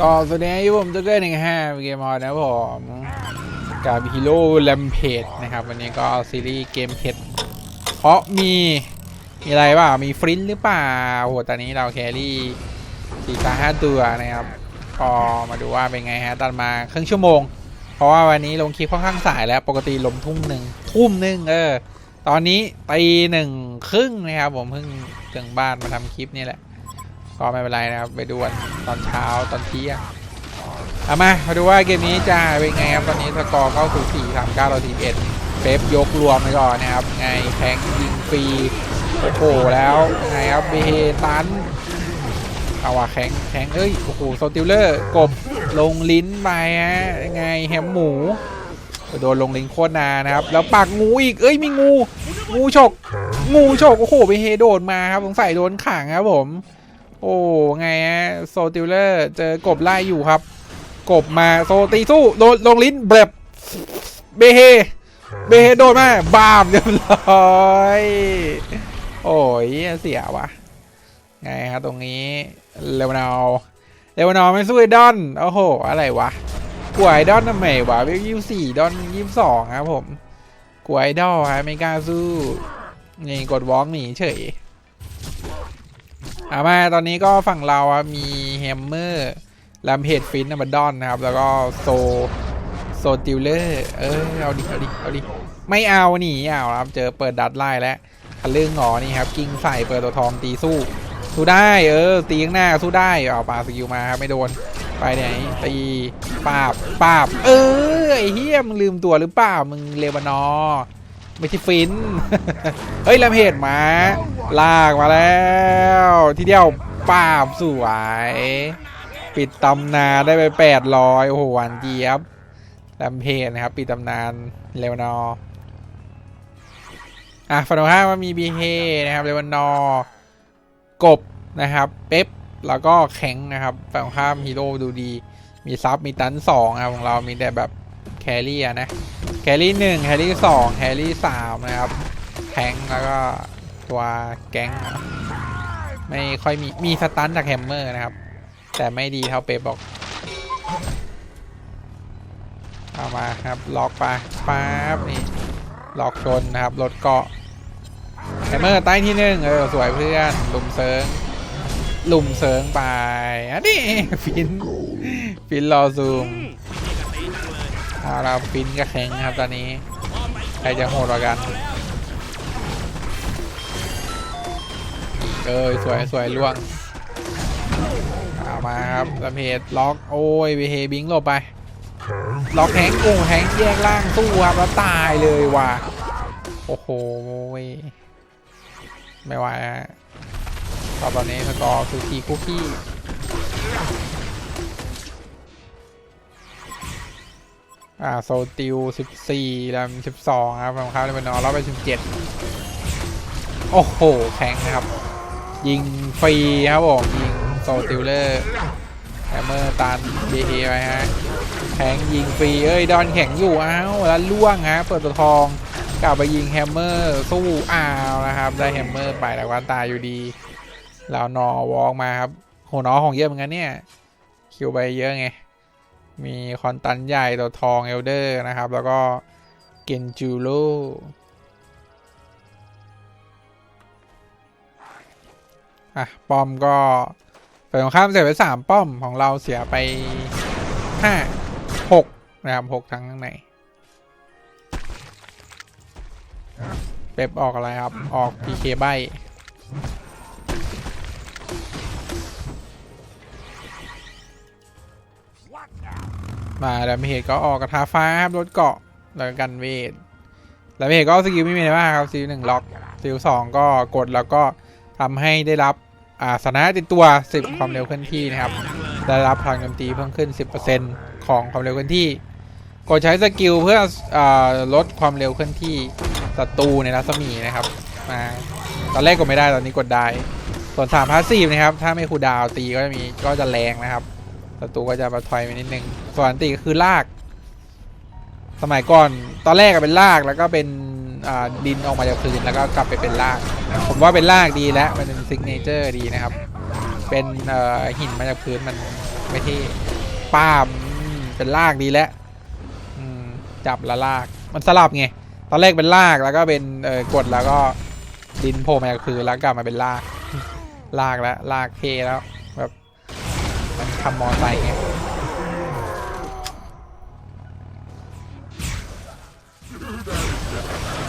ก็สวัสดีครับผมจะเกิดหนึ่งห้าเกมออนนะผมกับฮีโร่แลมเพจนะครับ วันนี้ก็ซีรีส์เกมเพจเพราะมี มีอะไรบ้างมีฟรินหรือเปล่าโหตอนนี้เราแครี่สี่สาห้าตัวนะครับก็มาดูว่าเป็นไงฮะตัดมาครึ่งชั่วโมง เพราะว่าวันนี้ลงคลิปค่อนข้างสายแล้วปกติลงทุ่มหนึ่งทุ่มหนึ่งเออ ตอนนี้ตีหนึ่งครึ่งนะครับผมเพิ่งถึงบ้านมาทำคลิปนี่แหละ ก็ไม่เป็นไรนะครับไปดูกันตอนเช้าตอนเที่ยงเอามามาดูว่าเกมนี้จะเป็นไงครับตอนนี้สกอร์เข้าสู่4 3 9ต่อทีเอ็ดเป๊ปยกรวมไปก่อนนะครับไงแทงยิงฟรีโอ้โหแล้วไงครับเบเฮตันเอาว่ะแข็งแข็งเอ้ยโอ้โหโซติลเลอร์กบลงลิ้นไปฮะไงแฮมหมูโดนลงลิ้นโคตรนานะครับ แล้วปากงูอีกเอ้ยมีงู งูฉกงูฉกโอ้โหเบเฮโดดมาครับสงสัยโดนขังครับผม โอ้ไงฮะโซติลเลอร์เจอกบไล่อยู่ครับ กบมาโซตีสู้โดนลงลิ้นเบรบเบเฮเบเฮโดนมาบามเรียบร้อยโอ้ยเสียวะไงครับตรงนี้เลวนอลเลวนอลไม่สู้ไอดอนโอ้โห อะไรวะกลัวไอดอนทำไมวะเวยี่สี่ดอนยี่สองครับผมกลัวไอดอลฮะไม่กล้าสู้นี่กดวอล์กหนีเฉย อามาตอนนี้ก็ฝั่งเราอะมีแฮมเมอร์แลมเพจฟินนัมบดอนนะครับ แล้วก็โซโซติลเลอร์เออเอาดิเอาดิเอาดิไม่เอาหนีเอาครับ เจอเปิดดัดไล่แล้วทะลึ่งหงอนี่ครับ กิ้งใส่เปิดตัวทองตีสู้สู้ได้เออตีข้างหน้าสู้ได้เอาปาสกิลมาครับไม่โดนไปไหนตีปาบปาบเออไอเฮียมึงลืมตัวหรือเปล่ามึงเลวานอ ไม่ใช่ฟิน เฮ้ยลมเพจมา ลากมาแล้ว ทีเดียวป้าบสวย ปิดตำนานได้ไปแปดร้อยโอ้โหหวานเจี๊ยบลมเพจนะครับ ปิดตำนานเลวนออะฝั่งตรงข้ามมันมีบีเฮนะครับเลวนอกบนะครับ เป๊ปแล้วก็แข็งนะครับฝั่งตรงข้ามฮีโร่ดูดี มีซับมีตันสองครับของเรามีแต่แบบ แครี่นะแครี่หนึ่งแครี่สองแครี่สามนะครับแทงแล้วก็ตัวแก๊งไม่ค่อยมีมีสตันจากแฮมเมอร์นะครับ แต่ไม่ดีเท่าเป๊ปบอกเอามาครับล็อกไปป๊าบนี่ล็อกชนนะครับรถเกาะแฮมเมอร์ใต้ที่หนึ่งเออสวยเพื่อนลุมเซิงลุมเซิงไปอันนี้ฟินฟินรอซูม เอาเราฟินกับแข็งครับตอนนี้ ใครจะโหดกว่ากัน เอ้ยสวยสวยล่วงเอามาครับลำเพจล็อกโอ้ยเวเฮบิงหลบไป ล็อกแทงโอ้แทงแยกล่างสู้ครับแล้วตายเลยว่ะ โอ้โหไม่ไหวฮะต่อตอนนี้สกอร์คือทีคุกกี้ อ่าโซติวสิบสี่ลำสิบสองครับของเขาเลยเป็นนอร้อยไปสิบเจ็ดโอ้โห แข็งนะครับ ยิงฟรีครับผมยิงโซติวเลอร์แฮมเมอร์ตันเบเฮไปฮะแข็งยิงฟรีเอ้ยดอนแข็งอยู่อ้าวแล้วล่วงฮะเปิดตัวทองกลับไปยิงแฮมเมอร์สู้อ้าวนะครับ ได้แฮมเมอร์ไปแต่วันตายอยู่ดีแล้วนอวอล์กมาครับโหนอของเยอะเหมือนกันเนี่ยคิวไปเยอะไง มีคอนตันใหญ่ตัวทองเอลเดอร์นะครับ แล้วก็เกนจูโร่อะ ป้อมก็ฝ่ายตรงข้ามเสียไปสามป้อมของเราเสียไปห้าหกนะครับหกทั้งข้างในเป๊ปออกอะไรครับ ออก PK ใบ มาแล้วเหตุก็ออกกระทาฟ้าครับรถเกาะแล้วกันเวทแล้วเหตุก็สกิลไม่มีอะไรมากครับสกิลหนึ่งล็อกสกิลสองก็กดแล้วก็ทำให้ได้รับอ่าสถานะติดตัว 10 ความเร็วเคลื่อนที่นะครับ ได้รับพลังโจมตีเพิ่มขึ้น 10%ของความเร็วเคลื่อนที่กดใช้สกิลเพื่ออาลดความเร็วเคลื่อนที่ศัตรูในรัศมีนะครับมาตอนแรกกดไม่ได้ตอนนี้กดได้ ส่วน3พาสซีฟนะครับ ถ้าไม่คูดาวตีก็จะมีก็จะแรงนะครับ ศัตรูก็จะมาถอยไปนิดนึงส่วนอันติก็คือลาก สมัยก่อนตอนแรกก็เป็นลากแล้วก็เป็นดินออกมาจากพื้นแล้วก็กลับไปเป็นลาก ผมว่าเป็นลากดีแล้วมันเป็นซิกเนเจอร์ดีนะครับ เป็นหินมาจากพื้นมันไม่ที่ป้ามเป็นลากดีแล้วจับแล้วลาก มันสลับไง ตอนแรกเป็นลากแล้วก็เป็นเออกดแล้วก็ดินโผล่มาจากคือแล้วกลับมาเป็นลาก ลากแล้วลากเทแล้ว ทำมอไซค์ไง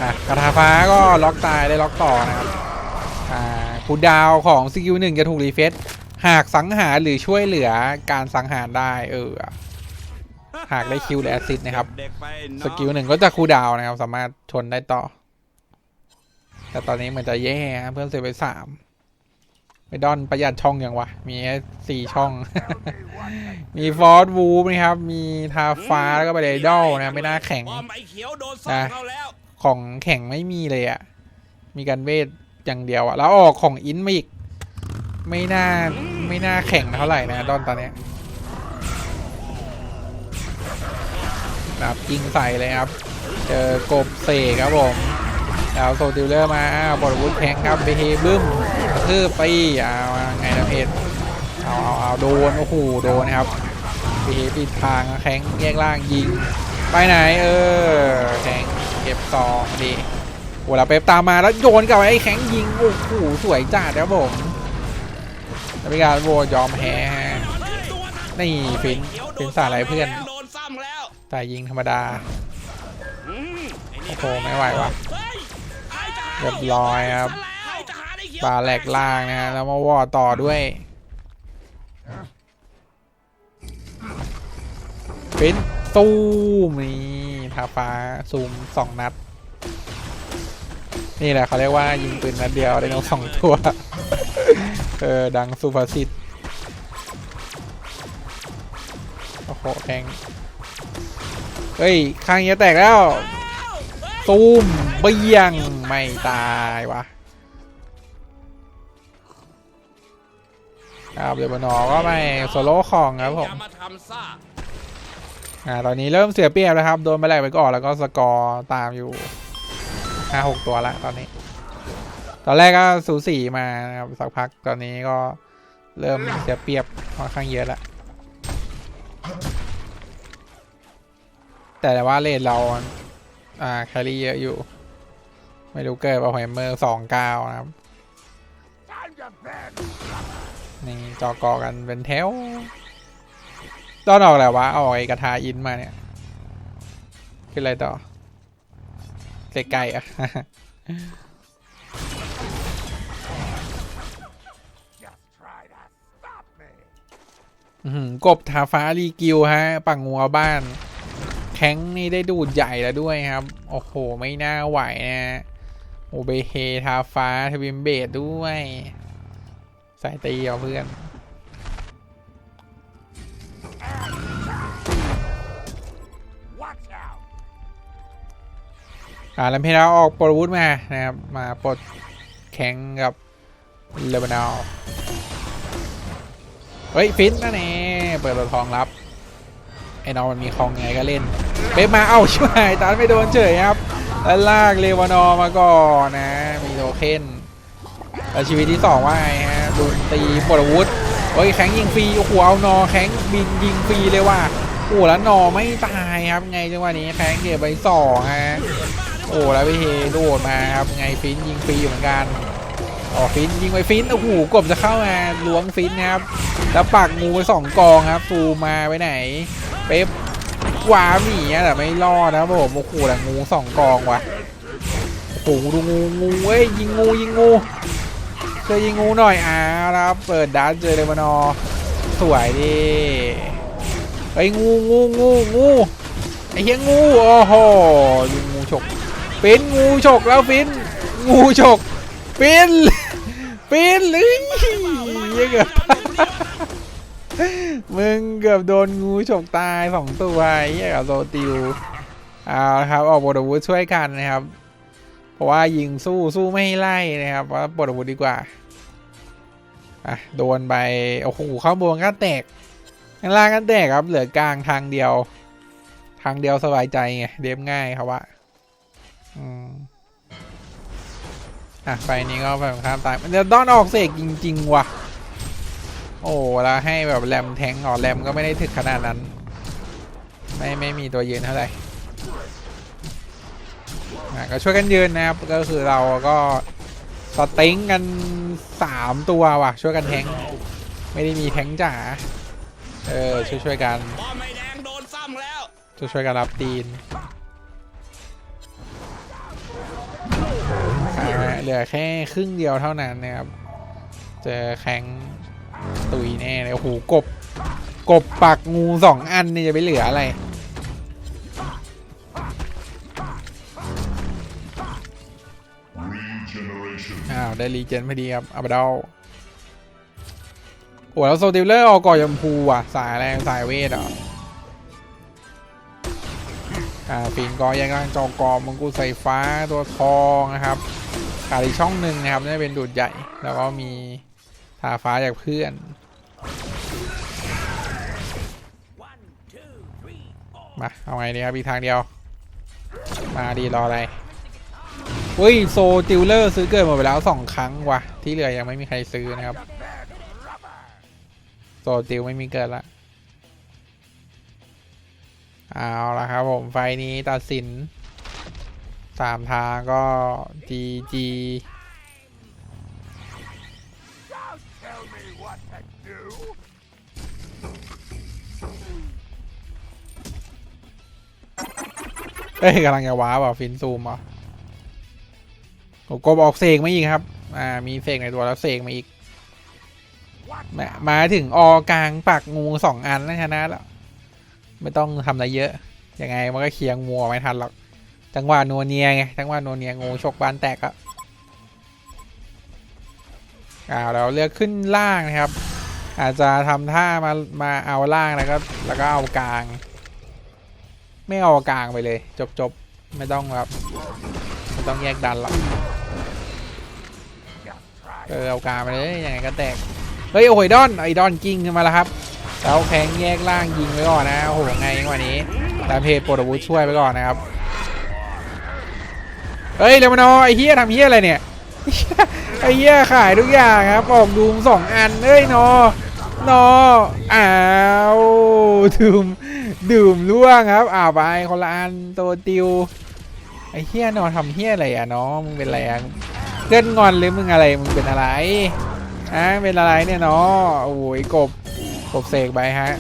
อะกระทาฟ้าก็ล็อกตายได้ล็อกต่อนะครับคูลดาวของสกิลหนึ่งจะถูกรีเฟซหากสังหารหรือช่วยเหลือการสังหารได้ เออ หากได้คิวหรือแอซิดนะครับ สกิลหนึ่งก็จะคูดาวนะครับ สามารถชนได้ต่อ แต่ตอนนี้เหมือนจะแย่เพิ่มเสียไปสาม ไม่ดอนประหยัดช่องยังวะ มีแค่สี่ช่อง มีฟอร์ดวูฟนะครับ มีทาฟ้าแล้วก็ไปเดดอลนะ ไม่น่าแข่งปอมไอ้เขียวโดนซ่อมนะเขาแล้วของแข่งไม่มีเลยอะ่ะมีการเวทอย่างเดียวอะ่ะแล้วออกของอินมาอีก ไม่น่าไม่น่าแข่งเท่าไหร่นะดอนตอนเนี้ยนะครับยิงใส่เลยครับ เจอกบเสกครับผมแล้วโซติลเลอร์มาอ้าวบอลวุฒแข็งครับไปเฮบึ้ม กระทืบไปเอาไงนะเพจเอาเอาเอาโดนโอ้โหโดนนะครับปเฮปิดทางแข็งแยกล่างยิง ไปไหนเออแข็งเก็บซองดีโหแล้วเป๊ปตามมาแล้วโยนกลับไปไอ้แข็งยิงโอ้โหสวยจัดครับผมแล้วมีการโวยอมแพ้ฮนี่ฟินฟินสาอะไรเพื่อนแต่ยิงธรรมดาโอ้โหไม่ไหวว่ะเรียบร้อยครับ ปลาแหลกล่างนะฮะแล้วมาวอต่อด้วยฟินตูมนี่ทาฟ้าซูมสองนัด นี่แหละเขาเรียกว่ายิงปืนนัดเดียวได้นกสองตัว เออ ดังสุภาษิตโอ้โหแทงเฮ้ย ข้างเนี้แตกแล้ว ตูมเบี้ยง ไม่ตายวะ ครับเดบนอก็ไม่โซโล่ของครับผมอย่ามาทำซ่าอ่าตอนนี้เริ่มเสียเปรียบแล้วครับ โดนไปแหลกไปก่อนแล้วก็สกอร์ตามอยู่ห้าหกตัวแล้วตอนนี้ ตอนแรกก็สูสีมานะครับสักพักตอนนี้ก็เริ่มเสียเปรียบค่อนข้างเยอะแล้วแต่ว่าเลนเราอ่าแครี่เยอะอยู่ ไม่รู้เกิดป่ะแฮมเมอร์สองเก้านะครับ นี่จอกอกันเป็นแถวต้อนออกแหละวะเอาไอ้กระทาอินมาเนี่ยคืออะไรต่อไกลๆอะอื้อหือกบทาฟ้ารีกิวฮะ ปังงัวบ้าน แข้งนี่ได้ดูดใหญ่แล้วด้วยครับ โอ้โห ไม่น่าไหวนะโอเบเฮทาฟ้าทวิมเบดด้วย สายตีเอาเพื่อนอ่าแล้วเพลาออกปลดวุธมานะครับ มาปลดแข็งกับเลบานอลเฮ้ย ฟินนั่นเองเปิดตัวทองรับ ไอ้น้องมันมีคลองไงก็เล่นเป๊มาเอ้าช่วยตานไม่โดนเฉยครับแล้วลากเลวานอร์มาก่อนนะ มีโทเค็นแล้วชีวิตที่สองว่าไงฮะ ลุงตีปลดอาวุธโอ้ยแข็งยิงฟรีโอ้โหเอานอแข็งบินยิงฟรีเลยว่ะโอ้แล้วนอไม่ตายครับไงจังหวะนี้แข็งเก็บไปสองฮะโอ้แล้วพี่เฮโดดมาครับไงฟินยิงฟรีอยู่เหมือนกันอ๋อฟินยิงไปฟินโอ้โหกบจะเข้ามาล้วงฟินนะครับแล้วปักงูไปสองกองครับฟูมาไปไหน เป๊ปกวาหมีอะแต่ไม่รอดนะครับผมโอ้โหแต่งูสองกองว่ะโอ้โหดูงูงูเอ้ยยิงงูยิงงู เจอยิงงูหน่อยอ่าวครับเปิดดันเจอเลยมานอสวยดิไอ้งูงูงูงูไอ้เหี้ยงูโอ้โหยิงงูฉกฟินงูฉกแล้วฟินงูฉกฟินฟินเลยเหี้ยเกือบมึงเกือบโดนงูฉกตายสองตัวไอ้เหี้ยกับโซติวเอาละครับออกบทอาวุธช่วยกันนะครับ เพราะว่ายิงสู้สู้ไม่ให้ไล่นะครับว่าบทอาวุธดีกว่าอะโดนไปโอ้โหข้างบนก็แตกข้างล่างก็แตกครับ เหลือกลางทางเดียว ทางเดียวสบายใจไงเดฟง่ายครับว่าอืมอะไปนี้ก็ไปข้ามตายมันจะดอนออกเสกจริง ๆ ว่ะ โอ้แล้วให้แบบแรมแทงอ๋อแรมก็ไม่ได้ถึกขนาดนั้น ไม่ไม่มีตัวยืนเท่าไหร่ ก็ช่วยกันยืนนะครับ ก็คือเราก็สเต็งกันสามตัวว่ะ ช่วยกันแทงไม่ได้มีแทงจ๋า เออช่วยช่วยๆกันบอมไม่แดงโดนซ้ำแล้วช่วยช่วยๆกันรับตีนอะเหลือแค่ครึ่งเดียวเท่านั้นนะครับ เจอแข็งตุยแน่เลยโอ้โหกบ กบปักงูสองอันนี่จะไปเหลืออะไร อ้าวได้รีเจนพอดีครับอับดอลโอ้แล้วโซติลเลอร์ออกก่อยมพูอะ สายแรงสายเวทอะอ่าฟินกอยังกลางจอกอมงกุฎไฟฟ้าตัวทองนะครับขาดอีกช่องหนึ่งนะครับนี่เป็นดูดใหญ่ แล้วก็มีทาฟ้าจากเพื่อน มา เอาไงดีครับอีกทางเดียว มาดีรออะไร เฮ้ยโซติลเลอร์ซื้อเกินหมดไปแล้วสองครั้งว่ะ ที่เหลือยังไม่มีใครซื้อนะครับ โซติลไม่มีเกินละ เอาละครับผมไฟนี้ตัดสินสามทางก็ GG เอ้ยกำลังจะว้าว่ะฟินซูมอะ กบออกเสกมาอีกครับ อ่า มีเสกในตัวแล้วเสกมาอีกมามาถึงออกลางปักงูสองอันแล้วชนะแล้ว ไม่ต้องทำอะไรเยอะ ยังไงมันก็เคียงมัวไม่ทันหรอก จังหวะนัวเนียไง จังหวะนัวเนียงูชกบานแตกอะอ้าเราเลือกขึ้นล่างนะครับ อาจจะทำท่ามา มาเอาล่างแล้วก็ แล้วก็เอากลาง ไม่เอากลางไปเลย จบจบไม่ต้องแบบ ต้องแยกดันหรอกเออเอากาไปเลยยังไงก็แตกเฮ้ยโอ้ยดอนไอ้ดอนกิ้งขึ้นมาแล้วครับแล้วแข็งแยกล่างยิงไว้ก่อนนะโอ้โหไงว่านี้ตาเพจโปรดอาวุธช่วยไปก่อนนะครับเฮ้ยเลมานอไอเฮียทำเฮียอะไรเนี่ยไอเฮียขายทุกอย่างครับออกดูมสองอันเอ้ยนอนออ้าวดื่มดื่มล่วงครับอ้าวไปคนละอันตัวติว ไอเฮียนอทำเฮียอะไรอะน้องมึงเป็นอะไรอะเกินงอนหรือมึงอะไรมึงเป็นอะไรอะเป็นอะไรเนี่ยนาะโอ้ยกบกบเสกไปฮะ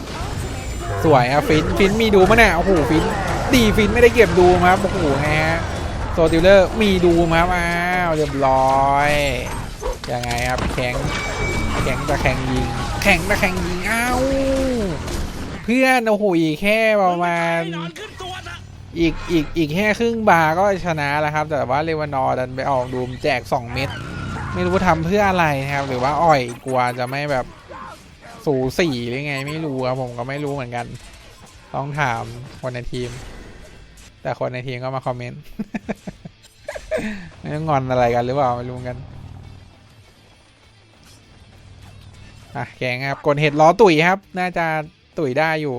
สวยอะฟินฟินมีดูมั้ยเนี่ยโอ้โหฟินดีฟินไม่ได้เก็บดูมาครับโอ้โหไงฮะโซติลเลอร์มีดูมาครับอ้าวเรียบร้อยยังไงครับแข็งแข็งตะแข็งยิงแข็งตะแข็งยิงอ้าวเพื่อนโอ้โหแค่ประมาณ อีกอีกอีกแค่ครึ่งบาร์ก็ชนะแล้วครับ แต่ว่าเลวานอร์ดันไปออกดูมแจก 2 เม็ดไม่รู้ทำเพื่ออะไรนะครับ หรือว่าอ่อยกลัวจะไม่แบบสูสีหรือไง ไม่รู้ครับผมก็ไม่รู้เหมือนกัน ต้องถามคนในทีม แต่คนในทีมก็มาคอมเมนต์ไม่งอนอะไรกันหรือเปล่าไม่รู้กันอะแกงครับกดเห็ดล้อตุ๋ยครับ น่าจะตุ๋ยได้อยู่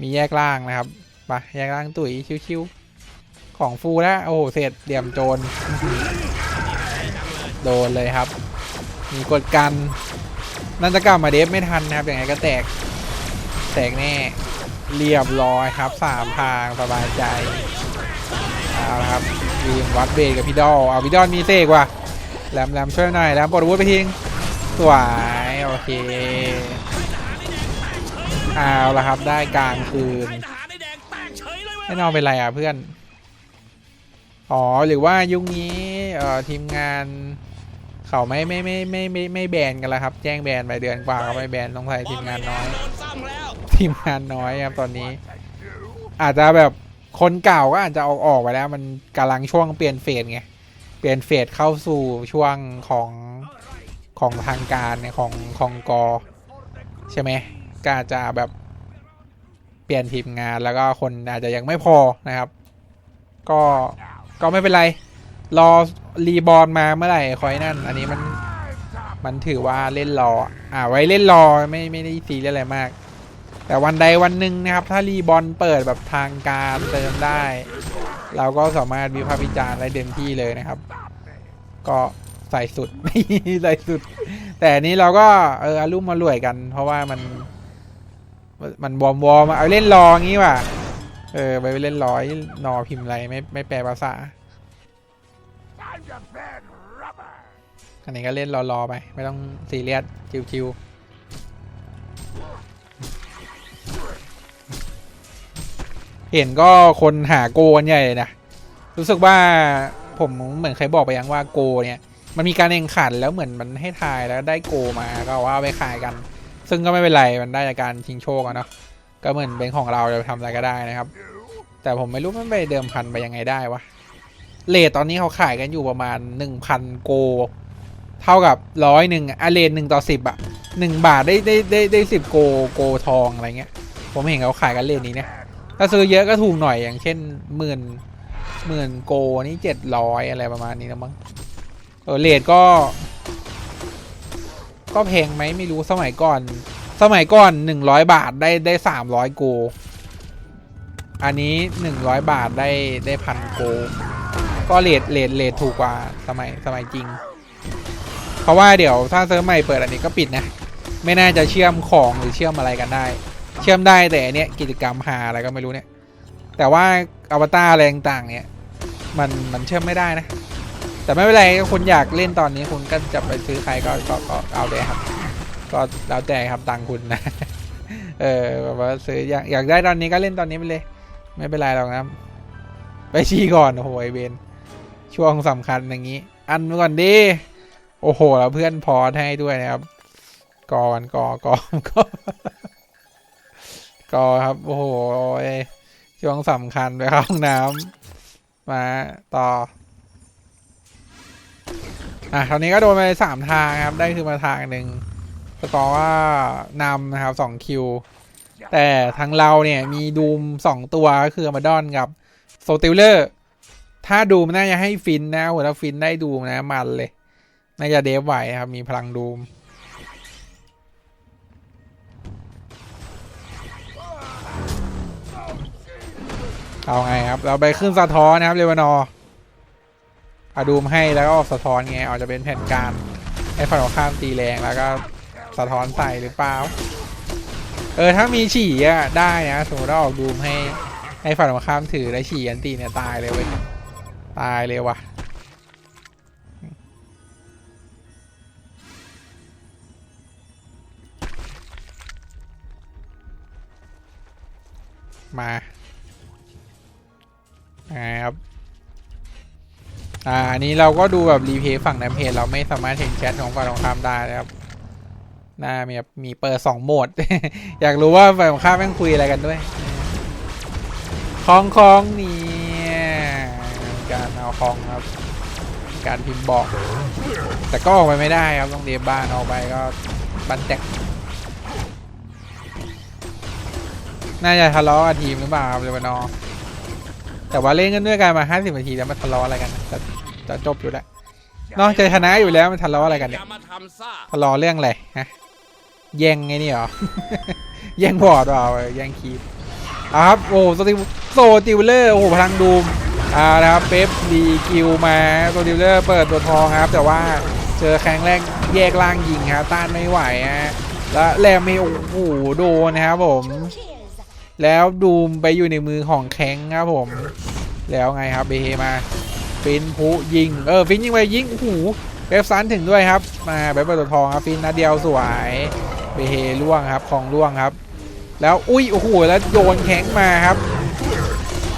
มีแยกล่างนะครับ ไปแยกล่างตุ๋ยชิวๆของฟูแล้วโอ้โหเสร็จเดี่ยมโจรโดนเลยครับ มีกดกันนั่นจะกลับมาเดฟไม่ทันนะครับอย่างไรก็แตก แตกแน่เรียบร้อยครับสามทางสบายใจเอาละครับยืมวัดเบรกับพี่ดอลเอาพี่ดอลมีเสกว่ะแหลมแหลมช่วยหน่อยแหลมปลดวุธไปทิ้งสวยโอเคเอาละครับได้กลางคืน ไม่นอนเป็นไรอะเพื่อน อ๋อหรือว่ายุคนี้เอ่อทีมงานเขาไม่ไม่ไม่ไม่ไม่ไม่แบนกันแล้วครับ แจ้งแบนไปเดือนกว่าก็ไม่แบนต้องใส่ทีมงานน้อย ทีมงานน้อยครับตอนนี้ อาจจะแบบคนเก่าก็อาจจะออกออกไปแล้ว มันกำลังช่วงเปลี่ยนเฟสไงเปลี่ยนเฟสเข้าสู่ช่วงของของทางการเนี่ยของของกอใช่ไหมก็อาจจะแบบ เปลี่ยนทีมงานแล้วก็คนอาจจะยังไม่พอนะครับ ก็ก็ไม่เป็นไร รอรีบอลมาเมื่อไหร่คอยนั่น อันนี้มันมันถือว่าเล่นรอ อ่าไว้เล่นรอไม่ไม่ได้ซีเรียสอะไรมาก แต่วันใดวันหนึ่งนะครับ ถ้ารีบอลเปิดแบบทางการเติมได้ เราก็สามารถวิพากษ์วิจารณ์ได้เต็มที่เลยนะครับ ก็ใส่สุดใส่สุด แต่นี้เราก็เอออารุ่มมารวยกัน เพราะว่ามัน มันวอมวอมเอาเล่นรออย่างงี้ว่ะ เออ ไปเล่นร้อยนอพิมพ์อะไรไม่ไม่แปลภาษา อันนี้ก็เล่นรอๆไป ไม่ต้องซีเรียสชิวๆเห็นก็คนหาโกนใหญ่เลยนะ รู้สึกว่าผมเหมือนเคยบอกไปยังว่าโกเนี่ย มันมีการแข่งขันแล้วเหมือนมันให้ทายแล้วได้โกมาก็ว่าเอาไปขายกัน ซึ่งก็ไม่เป็นไรมันได้จากการชิงโชคอะเนาะก็เหมือนเป็นของเราเราทำอะไรก็ได้นะครับ แต่ผมไม่รู้มันไปเดิมพันไปยังไงได้วะเลทตอนนี้เขาขายกันอยู่ประมาณหนึ่งพันโก เท่ากับร้อยหนึ่งอะเลทหนึ่งต่อสิบอะหนึ่งบาทได้ได้ได้ได้สิบโกโกทองอะไรเงี้ย ผมเห็นเขาขายกันเลทนี้เนี่ยถ้าซื้อเยอะก็ถูกหน่อยอย่างเช่นหมื่นหมื่นโกนี่เจ็ดร้อยอะไรประมาณนี้นะมั้งเออเลทก็ ก็แพงไหมไม่รู้สมัยก่อน สมัยก่อนหนึ่งร้อยบาทได้ได้สามร้อยโก อันนี้หนึ่งร้อยบาทได้ได้พันโก ก็เลทเลทเลทถูกกว่าสมัยสมัยจริง เพราะว่าเดี๋ยวถ้าเซิร์ฟใหม่เปิดอันนี้ก็ปิดนะ ไม่น่าจะเชื่อมของหรือเชื่อมอะไรกันได้ เชื่อมได้แต่อันเนี้ยกิจกรรมหาอะไรก็ไม่รู้เนี่ย แต่ว่าอวตารอะไรต่างๆเนี่ยมันมันเชื่อมไม่ได้นะ แต่ไม่เป็นไรคุณอยากเล่นตอนนี้คุณก็จะไปซื้อใครก็ก็ก็เอาเลยครับ ก็แล้วแต่ครับตังคุณนะ เออแบบว่าซื้ออยากอยากได้ตอนนี้ก็เล่นตอนนี้ไปเลย ไม่เป็นไรหรอกนะไปชี้ก่อนโอ้โหไอเบนช่วงสำคัญอย่างนี้ อันก่อนดิโอ้โหแล้วเพื่อนพอให้ด้วยนะครับกอนกอกอกอกอครับโอ้โหช่วงสำคัญไปเข้าห้องน้ำมาต่อ อะคราวนี้ก็โดนไปสามทางครับ ได้คือมาทางหนึ่งสกอร์ว่านำนะครับสองคิว แต่ทางเราเนี่ยมีดูมสองตัวก็คือมาดอนกับโซติลเลอร์ ถ้าดูมน่าจะให้ฟินนะโหถ้าฟินได้ดูมนะมันเลย น่าจะเดฟไหวนะครับ มีพลังดูมเอาไงครับ เราไปขึ้นสะท้อนนะครับเรวานอร์ อาดูมให้แล้วก็ออกสะท้อนไงอาจจะเป็นแผนการให้ฝั่งตรงข้ามตีแรงแล้วก็สะท้อนใส่หรือเปล่า เออถ้ามีฉี่อะได้นะสมมติว่าออกดูมให้ให้ฝั่งตรงข้ามถือแล้วฉี่อันตีเนี่ยตายเลยเว้ยตายเลยว่ะมาครับ อ่าอันนี้เราก็ดูแบบรีเพย์ฝั่งในเพจเราไม่สามารถเห็นแชทของฝั่งตรงข้ามได้นะครับหน้ามีมีเปิดสองโหมด อยากรู้ว่าฝั่งตรงข้ามแม่งคุยอะไรกันด้วยคองคองนี่การเอาคลองครับ การพิมพ์บอก แต่ก็ออกไปไม่ได้ครับต้องเดบบ้านออกไปก็บันแตกน่าจะทะเลาะกับทีมหรือเปล่าครับเรวานอแต่ว่าเล่นกันด้วยกันมา 50 นาทีแล้วมันทะเลาะอะไรกันนะ จะจบอยู่แล้วนอกจากชนะอยู่แล้วมันทะเลาะอะไรกันเนี่ยย่ามาทะเลาะเรื่องอะไรฮะแย่งไงนี่เหรอ แย่งบอร์ดเปล่าแย่งคีบอครับโอ้โซติโซติวเลอร์โอ้โหพลังดูมอ่านะครับเป๊ปดีคิวมาโซติวเลอร์เปิดตัวทองครับ แต่ว่าเจอแข้งแรกแยกล่างยิงครับต้านไม่ไหวฮะแล้วแรมเมโอ้โหโดนนะครับผม แล้วดูมไปอยู่ในมือของแข้งครับผม แล้วไงครับเบเฮมา ฟินพุยิง เออ ฟินยิงไปยิงโอ้โหเบฟซันถึงด้วยครับ มาแบบเปิดตัวทองครับ ฟินนัดเดียวสวยเบเฮล่วงครับ ของล่วงครับ แล้ว อุ้ย โอ้โห แล้วโยนแข้งมาครับ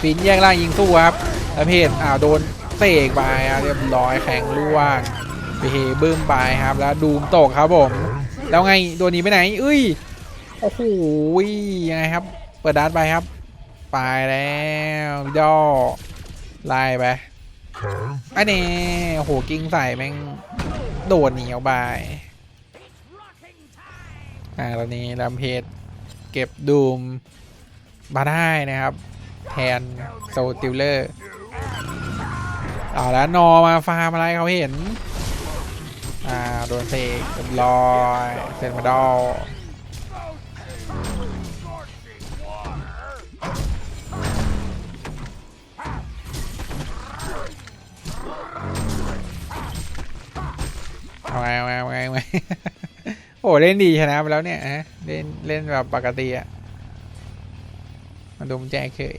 ฟินแยกล่างยิงสู้ครับแล้วเพจอ่าโดนเตกไปเรียบร้อยแข้งล่วงเบเฮบึ้มไปครับ แล้วดูมตกครับผม แล้วไงโดนหนีไปไหนเอ้ย โอ้โหยังไงครับ เปิดดาร์ไปครับ ไปแล้ววิดอไล่ไป อันนี้โอ้โหกิ้งใส่แม่งโดดหนีออกไปอ่าตอนนี้ลำเพจเก็บดูมมาได้นะครับ แทนโซติลเลอร์เอาแล้วนอมาฟาร์มอะไรเขาเห็น อ่า โดนเซกเรียบร้อยเซนมาดอล เาไงาไงาไงาไโอ้เล่นดีชนะไปแล้วเนี่ยฮะเล่นเล่นแบบปกติอะมาดมแจกเคย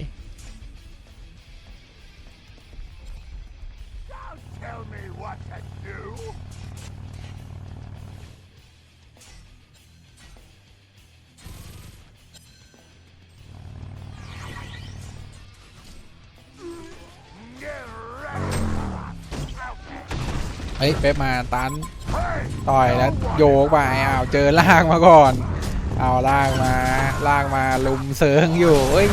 เฮ้ยเป๊ปมาตันต่อยแล้วโยกไปอ้าวเจอลากมาก่อน เอาลากมาลากมาลุมเซิงอยู่เอ้ย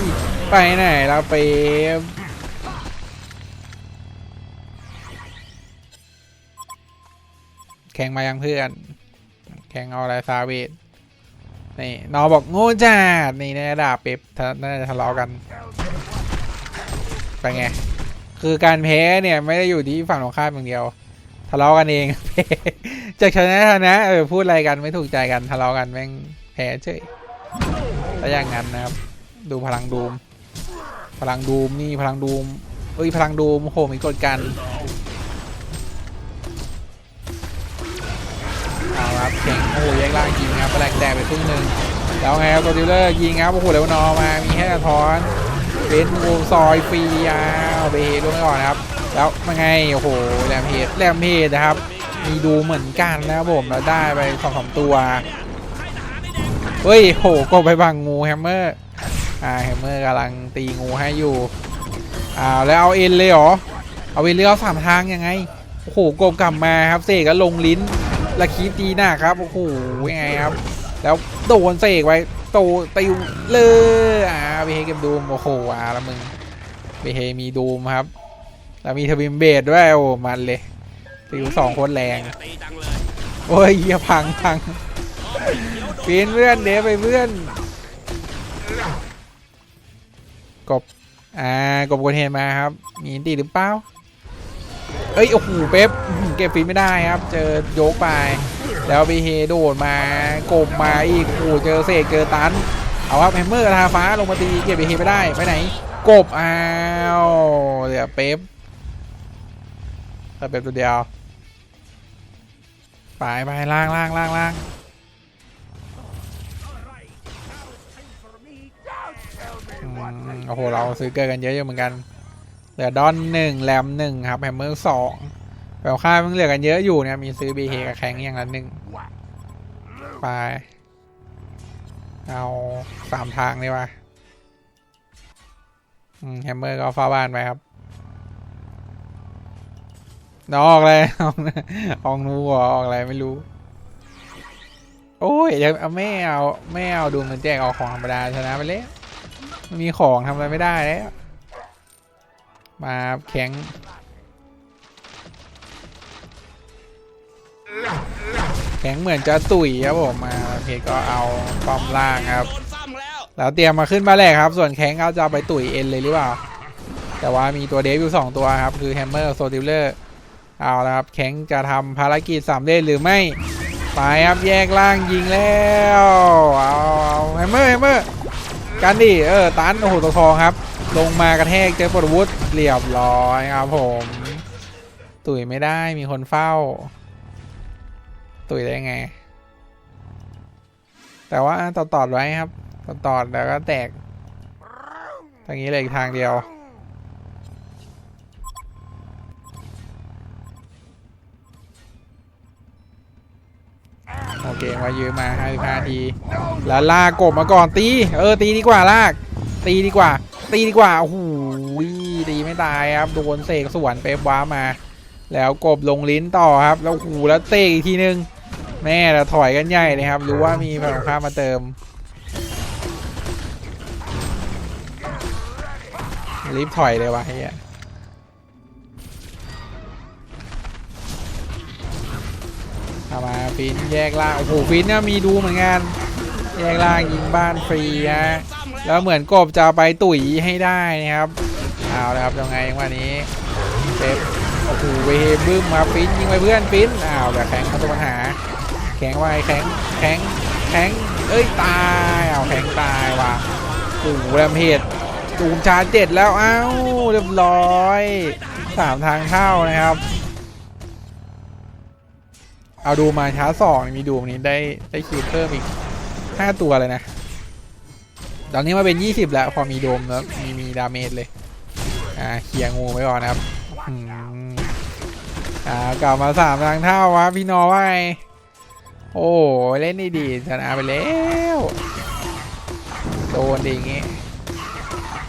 ไปไหนแล้วเป๊ปแข่งมายังเพื่อน แข่งเอาอะไรซาเวตนี่นอบอกโง่จัดนี่แน่ด่าเป๊ปทะน่าจะทะเลาะกันไปไงคือการแพ้เนี่ยไม่ได้อยู่ที่ฝั่งตรงข้ามอย่างเดียว ทะเลาะกันเองแพ้จากชนะชนะเออพูดอะไรกันไม่ถูกใจกันทะเลาะกันแม่งแพ้เฉยแล้วอย่างนั้นนะครับ ดูพลังดูม พลังดูมนี่พลังดูมเอ้ยพลังดูมโหมีกดกันเอาครับแข่งโอ้โหแยกล่างยิงครับแปลกแดกไปครึ่งหนึ่งแล้วไงครับตัวดิวเลอร์ยิงครับโอ้โหเลวนอมามีแค่ทอนเป็นวงซอยฟรียาวเบเฮลงไปก่อนนะครับ แล้วมันไงโอ้โหแรมเพจแรมเพจนะครับ มีดูเหมือนกันนะครับผมเราได้ไปสองสามตัวเฮ้ยโหก็ไปบังงูแฮมเมอร์อ่าแฮมเมอร์กำลังตีงูให้อยู่อ่าแล้วเอาเอ็นเลยเหรอเอาเอ็นเลยเอาสามทางยังไงโอ้โหกบกลับมาครับเสกก็ลงลิ้นและคีบตีหน้าครับโอ้โหยังไงครับ แล้วโดนเสกไว้โตติวเลยอ่าเบเฮเก็บดูมโอ้โหอ่าล้วมึงเบเฮมีดูมครับ แล้วมีทวิมเบดด้วยโอ้มันเลยติวสองคนแรงตีจังเลยโอ้ยเหี้ยพังพังเปลี่ยนเพื่อนเดฟไปเพื่อนกบอ่ากบกดเห็นมาครับ มีอินตีหรือเปล่าเอ้ยโอ้โหเป๊ปอื้อหือเก็บฟีนไม่ได้ครับ เจอโยกไป แล้วบีเฮโดดมากบมาอีกโอ้โหเจอเสกเจอตัน เอาครับแฮมเมอร์ทาฟ้าลงมาตีเก็บบีเฮไม่ได้ไปไหน กบอ้าวเหลือเป๊ป เหลือเป๊ปตัวเดียวไปไปล่างล่างล่างล่างอืมโอ้โห เราซื้อเกินกันเยอะอยู่เหมือนกัน เหลือดอนหนึ่งแรมหนึ่งครับแฮมเมอร์สองแปลว่าค่ามันเหลือกันเยอะอยู่เนี่ย มีซื้อบีเฮกับแข็งอย่างละหนึ่งไปเอาสามทางเลยว่ะแฮมเมอร์ก็เฝ้าบ้านไปครับ นอกเลยออกออกนูเหรอออกอะไรไม่รู้ โอ้ยเดี๋ยวเอาไม่เอาไม่เอาดูมันแจกออกของธรรมดาชนะไปแล้วมันมีของทำอะไรไม่ได้แล้วมาแข็งแข็งเหมือนจะตุ๋ยครับผมมาเพจก็เอาป้อมล่างครับ แล้วเตรียมมาขึ้นมาแรกครับ ส่วนแข้งเขาจะไปตุ๋ยเอ็นเลยหรือเปล่า แต่ว่ามีตัวเดฟอยู่2ตัวครับ คือแฮมเมอร์โซดิลเลอร์ เอาละครับแข้งจะทำภารกิจสำเร็จหรือไม่ไปครับแยกล่างยิงแล้วเอาเอาแฮมเมอร์แฮมเมอร์กันดิเออตันโอ้โหตัวทองครับ ลงมากระแทกเจอปรวุธเรียบร้อยครับผม ตุ๋ยไม่ได้มีคนเฝ้า ตุ๋ยได้ไง แต่ว่าต่อตอดไว้ครับต่อตอดแล้วก็แตกทางนี้เลยอีกทางเดียว โอเคมายืมมา55ทีแล้วลากกบมาก่อนตี เออตีดีกว่าลาก ตีดีกว่า ตีดีกว่าโอ้โหตีไม่ตายครับโดนเสกสวนเป๊ปว้ามา แล้วกบลงลิ้นต่อครับแล้วหูแล้วเตะอีกทีนึงแม่เราถอยกันใหญ่เลยครับ รู้ว่ามีฝั่งตรงข้ามมาเติมรีบถอยเลยวะเฮีย เอามาฟินแยกล่างโอ้โหฟินเนี่ยมีดูเหมือนกันแยกล่างยิงบ้านฟรีฮะแล้วเหมือนกบจะไปตุ๋ยให้ได้นะครับเอาละครับยังไงวันนี้เซฟโอ้โหเวเฮบึ้มมาฟินยิงไปเพื่อนฟินอ้าวแต่แข็งเขาตัวปัญหา แข็งไว้แข็งแข็งแข็งเอ้ยตายเอาแข็งตายว่ะโอ้โหแรมเพจจูมชาร์จเจ็ดแล้วอ้าวเรียบร้อยสามทางเข้านะครับ เอาดูมาช้าสองมีดูมนี้ได้ได้คิวเพิ่มอีกห้าตัวเลยนะ ตอนนี้มาเป็นยี่สิบแล้ว พอมีโดมแล้วมีมีดาเมจเลย อ่าเคลียงูไว้ก่อนนะครับอ่ากลับมาสามทางเท่าวะพี่นอว่าไงโอ้เล่นได้ดีชนะไปแล้วโดนดีองงี้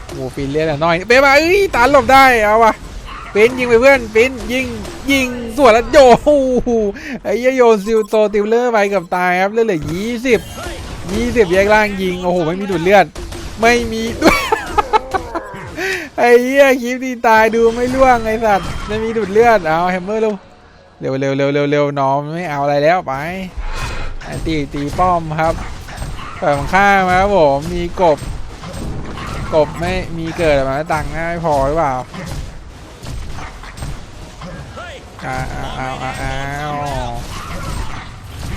โอ้ฟินเลือดอะน้อยเป๊ะมาเอ้ยตานหลบได้เอาวะ ฟินยิงไปเพื่อนฟินยิงยิงสวนแล้วโยโอ้โหไอ้ยโยนซิลโตติวเลอร์ไปกับตายครับเลือดเหลือยี่สิบยี่สิบแยกล่างยิงโอ้โหไม่มีดูดเลือด ไม่มีไอ้เหี้ยคลิปที่ตายดูไม่ล่วงไอ้สัตว์ไม่มีดูดเลือดเอาแฮมเมอร์เร็วเร็วเร็วเร็วเร็วเร็วน้องไม่เอาอะไรแล้วไปตีตีป้อมครับฝั่งข้ามครับผมมีกบ กบไม่มีเกิดมาตังค์ไม่พอหรือเปล่า อ้าวอ้าวอ้าวอ้า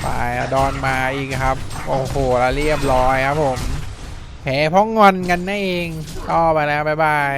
ไปอดอนมาอีกครับ โอ้โหแล้วเรียบร้อยครับผมแพ้เพราะงอนกันนั่นเองก็ไปแล้วบ๊ายบาย